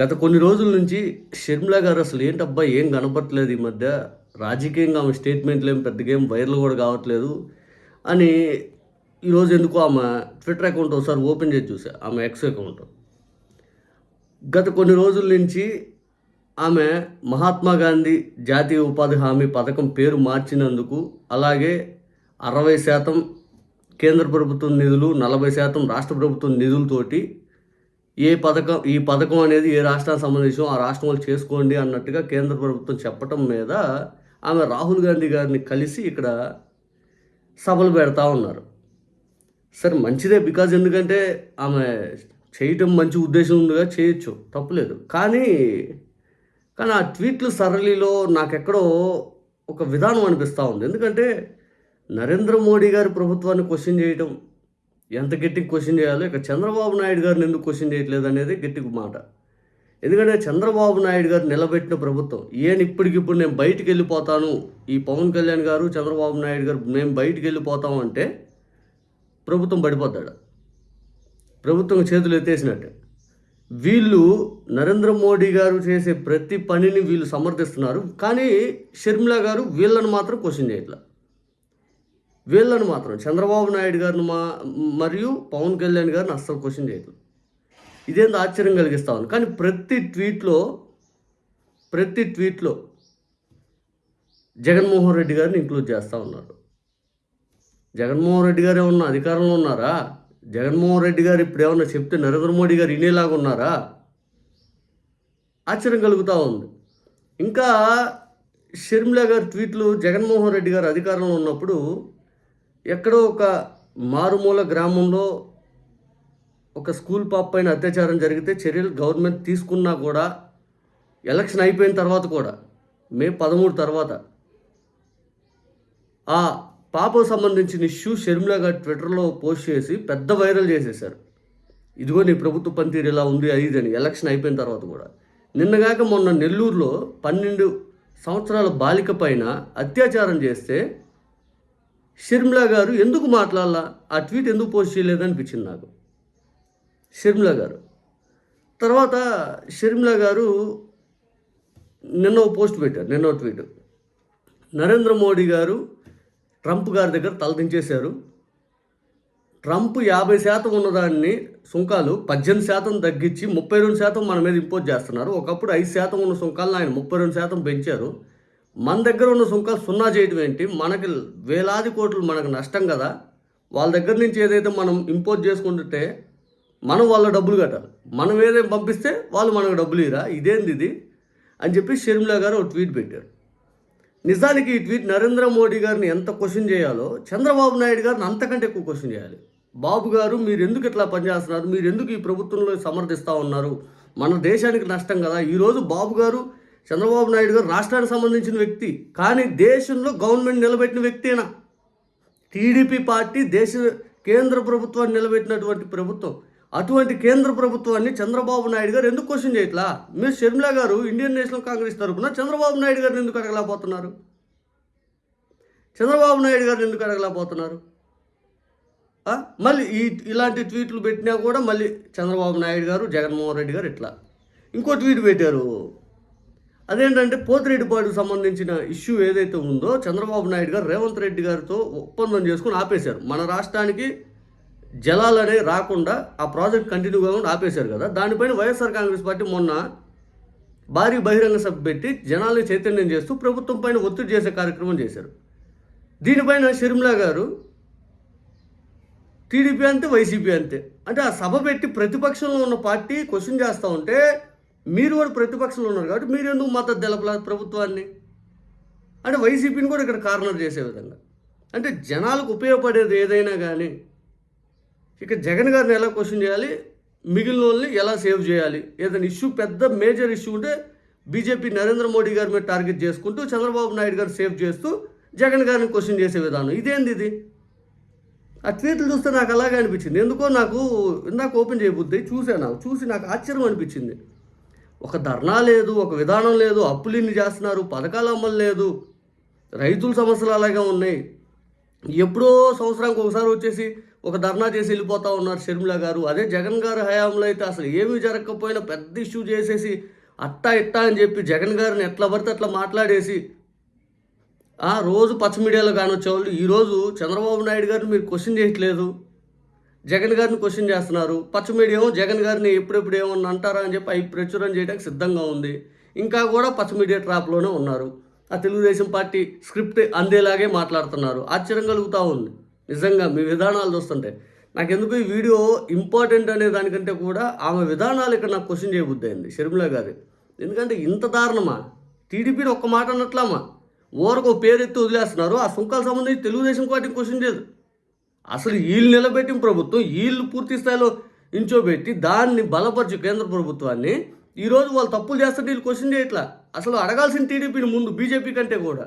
గత కొన్ని రోజుల నుంచి షర్మిల గారు అసలు ఏంటబ్బా ఏం కనపట్లేదు ఈ మధ్య? రాజకీయంగా ఆమె స్టేట్మెంట్లు ఏం పెద్దగా ఏం వైరల్ కూడా కావట్లేదు అని ఈరోజు ఎందుకు ఆమె ట్విట్టర్ అకౌంట్ ఒకసారి ఓపెన్ చేసి చూసా ఆమె ఎక్స్ అకౌంట్. గత కొన్ని రోజుల నుంచి ఆమె మహాత్మా గాంధీ జాతీయ ఉపాధి హామీ పథకం పేరు మార్చినందుకు అలాగే అరవై శాతం కేంద్ర ప్రభుత్వం నిధులు నలభై శాతం రాష్ట్ర ప్రభుత్వం నిధులతోటి ఏ పథకం ఈ పథకం అనేది ఏ రాష్ట్రానికి సంబంధించి ఆ రాష్ట్రం వాళ్ళు చేసుకోండి అన్నట్టుగా కేంద్ర ప్రభుత్వం చెప్పటం మీద ఆమె రాహుల్ గాంధీ గారిని కలిసి ఇక్కడ సభలు పెడతా ఉన్నారు. సరే మంచిదే బికాజ్ ఎందుకంటే ఆమె చేయటం మంచి ఉద్దేశం ఉందిగా చేయొచ్చు తప్పులేదు. కానీ కానీ ఆ ట్వీట్లు సరళిలో నాకెక్కడో ఒక విధానం అనిపిస్తూ ఉంది. ఎందుకంటే నరేంద్ర మోడీ గారి ప్రభుత్వాన్ని క్వశ్చన్ చేయటం ఎంత గట్టిగా క్వశ్చన్ చేయాలో ఇక చంద్రబాబు నాయుడు గారిని ఎందుకు క్వశ్చన్ చేయట్లేదు అనేది గట్టి మాట. ఎందుకంటే చంద్రబాబు నాయుడు గారు నిలబెట్టిన ప్రభుత్వం ఈయన ఇప్పటికిప్పుడు నేను బయటికి వెళ్ళిపోతాను ఈ పవన్ కళ్యాణ్ గారు చంద్రబాబు నాయుడు గారు మేము బయటికి వెళ్ళిపోతాం అంటే ప్రభుత్వం పడిపోతాడు ప్రభుత్వం చేతులు ఎత్తేసినట్టే. వీళ్ళు నరేంద్ర మోడీ గారు చేసే ప్రతి పనిని వీళ్ళు సమర్థిస్తున్నారు కానీ షర్మిల గారు వీళ్ళని మాత్రం క్వశ్చన్ చేయట్లేదు వీళ్ళను మాత్రం చంద్రబాబు నాయుడు గారిని మా మరియు పవన్ కళ్యాణ్ గారిని అస్సలు క్వశ్చన్ చేయదు ఇదేందో ఆశ్చర్యం కలిగిస్తా ఉంది. కానీ ప్రతి ట్వీట్లో ప్రతి ట్వీట్లో జగన్మోహన్ రెడ్డి గారిని ఇంక్లూడ్ చేస్తూ ఉన్నారు. జగన్మోహన్ రెడ్డి గారు ఏమన్నా అధికారంలో ఉన్నారా? జగన్మోహన్ రెడ్డి గారు ఇప్పుడు ఏమన్నా చెప్తే నరేంద్ర మోడీ గారు వినేలాగా ఉన్నారా? ఆశ్చర్యం కలుగుతూ ఉంది. ఇంకా షర్మిల గారి ట్వీట్లు జగన్మోహన్ రెడ్డి గారు అధికారంలో ఉన్నప్పుడు ఎక్కడో ఒక మారుమూల గ్రామంలో ఒక స్కూల్ పాప పైన అత్యాచారం జరిగితే చర్యలు గవర్నమెంట్ తీసుకున్నా కూడా ఎలక్షన్ అయిపోయిన తర్వాత కూడా మే పదమూడు తర్వాత ఆ పాపకు సంబంధించిన ఇష్యూ షర్మిల గారు ట్విట్టర్లో పోస్ట్ చేసి పెద్ద వైరల్ చేసేశారు. ఇదిగో నీ ప్రభుత్వ పనితీరు ఇలా ఉంది అది అని ఎలక్షన్ అయిపోయిన తర్వాత కూడా. నిన్నగాక మొన్న నెల్లూరులో పన్నెండు సంవత్సరాల బాలిక పైన అత్యాచారం చేస్తే షర్మిలా గారు ఎందుకు మాట్లాడాలా? ఆ ట్వీట్ ఎందుకు పోస్ట్ చేయలేదనిపించింది నాకు. షర్మిలా గారు. తర్వాత షర్మిలా గారు నిన్న పోస్ట్ పెట్టారు నిన్న ట్వీట్. నరేంద్ర మోడీ గారు ట్రంప్ గారి దగ్గర తలదించేశారు ట్రంప్ యాభై శాతం ఉన్నదాన్ని సుంకాలు పద్దెనిమిది శాతం తగ్గించి ముప్పై రెండు శాతం మన మీద ఇంపోజ్ చేస్తున్నారు. ఒకప్పుడు ఐదు శాతం ఉన్న సుంకాలను ఆయన ముప్పై రెండు శాతం పెంచారు. మన దగ్గర ఉన్న సుంకాలు సున్నా చేయడం ఏంటి? మనకి వేలాది కోట్లు మనకు నష్టం కదా. వాళ్ళ దగ్గర నుంచి ఏదైతే మనం ఇంపోజ్ చేసుకుంటుంటే మనం వాళ్ళ డబ్బులు కట్టాలి. మనం ఏదైనా పంపిస్తే వాళ్ళు మనకు డబ్బులు ఇరా ఇదేంది ఇది? అని చెప్పి షర్మిలా గారు ఒక ట్వీట్ పెట్టారు. నిజానికి ఈ ట్వీట్ నరేంద్ర మోడీ గారిని ఎంత క్వశ్చన్ చేయాలో చంద్రబాబు నాయుడు గారిని అంతకంటే ఎక్కువ క్వశ్చన్ చేయాలి. బాబు గారు మీరు ఎందుకు ఇట్లా పనిచేస్తున్నారు మీరు ఎందుకు ఈ ప్రభుత్వంలో సమర్థిస్తూ ఉన్నారు? మన దేశానికి నష్టం కదా. ఈరోజు బాబు గారు చంద్రబాబు నాయుడు గారు రాష్ట్రానికి సంబంధించిన వ్యక్తి. కానీ దేశంలో గవర్నమెంట్ నిలబెట్టిన వ్యక్తేనా? టీడీపీ పార్టీ దేశ కేంద్ర ప్రభుత్వాన్ని నిలబెట్టినటువంటి ప్రభుత్వం. అటువంటి కేంద్ర ప్రభుత్వాన్ని చంద్రబాబు నాయుడు గారు ఎందుకు క్వశ్చన్ చేయట్లా? మీరు షర్మిల గారు ఇండియన్ నేషనల్ కాంగ్రెస్ తరఫున చంద్రబాబు నాయుడు గారిని ఎందుకు అడగలేకపోతున్నారు? చంద్రబాబు నాయుడు గారిని ఎందుకు అడగలేకపోతున్నారు? మళ్ళీ ఈ ఇలాంటి ట్వీట్లు పెట్టినా కూడా మళ్ళీ చంద్రబాబు నాయుడు గారు జగన్మోహన్ రెడ్డి గారు ఇట్లా. ఇంకో ట్వీట్ పెట్టారు. అదేంటంటే పోతిరెడ్డిపాడుకు సంబంధించిన ఇష్యూ ఏదైతే ఉందో చంద్రబాబు నాయుడు గారు రేవంత్ రెడ్డి గారితో ఒప్పందం చేసుకుని ఆపేశారు. మన రాష్ట్రానికి జలాలు అనేవి రాకుండా ఆ ప్రాజెక్ట్ కంటిన్యూ కాకుండా ఆపేశారు కదా. దానిపైన వైఎస్ఆర్ కాంగ్రెస్ పార్టీ మొన్న భారీ బహిరంగ సభ పెట్టి జనాల్ని చైతన్యం చేస్తూ ప్రభుత్వం పైన ఒత్తిడి చేసే కార్యక్రమం చేశారు. దీనిపైన షర్మిలా గారు టీడీపీ అంతే వైసీపీ అంతే. అంటే ఆ సభ పెట్టి ప్రతిపక్షంలో ఉన్న పార్టీ క్వశ్చన్ చేస్తూ ఉంటే మీరు కూడా ప్రతిపక్షంలో ఉన్నారు కాబట్టి మీరు ఎందుకు మద్దతు తెలపలేదు ప్రభుత్వాన్ని? అంటే వైసీపీని కూడా ఇక్కడ కార్నర్ చేసే విధంగా. అంటే జనాలకు ఉపయోగపడేది ఏదైనా కానీ ఇక జగన్ గారిని ఎలా క్వశ్చన్ చేయాలి? మిగిలిన వాళ్ళని ఎలా సేవ్ చేయాలి? ఏదైనా ఇష్యూ పెద్ద మేజర్ ఇష్యూ ఉంటే బీజేపీ నరేంద్ర మోడీ గారి మీద టార్గెట్ చేసుకుంటూ చంద్రబాబు నాయుడు గారు సేవ్ చేస్తూ జగన్ గారిని క్వశ్చన్ చేసే విధానం. ఇదేంది ఇది? ఆ ట్వీట్లు చూస్తే నాకు అలాగే అనిపించింది. ఎందుకో నాకు ఇందాక ఓపెన్ చేయబుద్ది చూసాను చూసి నాకు ఆశ్చర్యం అనిపించింది. ఒక ధర్నా లేదు ఒక విధానం లేదు అప్పులు ఇన్ని చేస్తున్నారు పథకాలు అమలు లేదు. రైతుల సమస్యలు అలాగే ఉన్నాయి. ఎప్పుడో సంవత్సరానికి ఒకసారి వచ్చేసి ఒక ధర్నా చేసి వెళ్ళిపోతా ఉన్నారు షర్మిల గారు. అదే జగన్ గారు హయాంలో అయితే అసలు ఏమీ జరగకపోయినా పెద్ద ఇష్యూ చేసేసి అట్టా ఇట్టా అని చెప్పి జగన్ గారిని ఎట్లా పడితే అట్లా మాట్లాడేసి ఆ రోజు పచ్చ మీడియాలో కానొచ్చేవాళ్ళు ఈరోజు చంద్రబాబు నాయుడు గారిని మీరు క్వశ్చన్ చేయట్లేదు. జగన్ గారిని క్వశ్చన్ చేస్తున్నారు. పచ్చ మీడియా జగన్ గారిని ఎప్పుడెప్పుడు ఏమన్నా అంటారా అని చెప్పి అవి ప్రచురణ చేయడానికి సిద్ధంగా ఉంది. ఇంకా కూడా పచ్చ మీడియా ట్రాప్లోనే ఉన్నారు. ఆ తెలుగుదేశం పార్టీ స్క్రిప్ట్ అందేలాగే మాట్లాడుతున్నారు. ఆశ్చర్యం కలుగుతూ ఉంది. నిజంగా మీ విధానాలు చూస్తుంటే. నాకెందుకు ఈ వీడియో ఇంపార్టెంట్ అనే దానికంటే కూడా ఆమె విధానాలు ఇక్కడ నాకు క్వశ్చన్ చేయబుద్ది అయింది. షర్మిల గారి. ఎందుకంటే ఇంత దారుణమా? టీడీపీని ఒక్క మాట అన్నట్లమ్మా ఓరకు ఒక పేరు ఎత్తి వదిలేస్తున్నారు. ఆ సుంకాలకు సంబంధించి తెలుగుదేశం పార్టీ క్వశ్చన్ చేయదు. అసలు వీళ్ళు నిలబెట్టిన ప్రభుత్వం వీళ్ళు పూర్తి స్థాయిలో ఇంచోబెట్టి దాన్ని బలపరచు కేంద్ర ప్రభుత్వాన్ని ఈరోజు వాళ్ళు తప్పులు చేస్తుంటే వీళ్ళు క్వశ్చన్ చేయట్లా? అసలు అడగాల్సిన టీడీపీని ముందు బీజేపీ కంటే కూడా.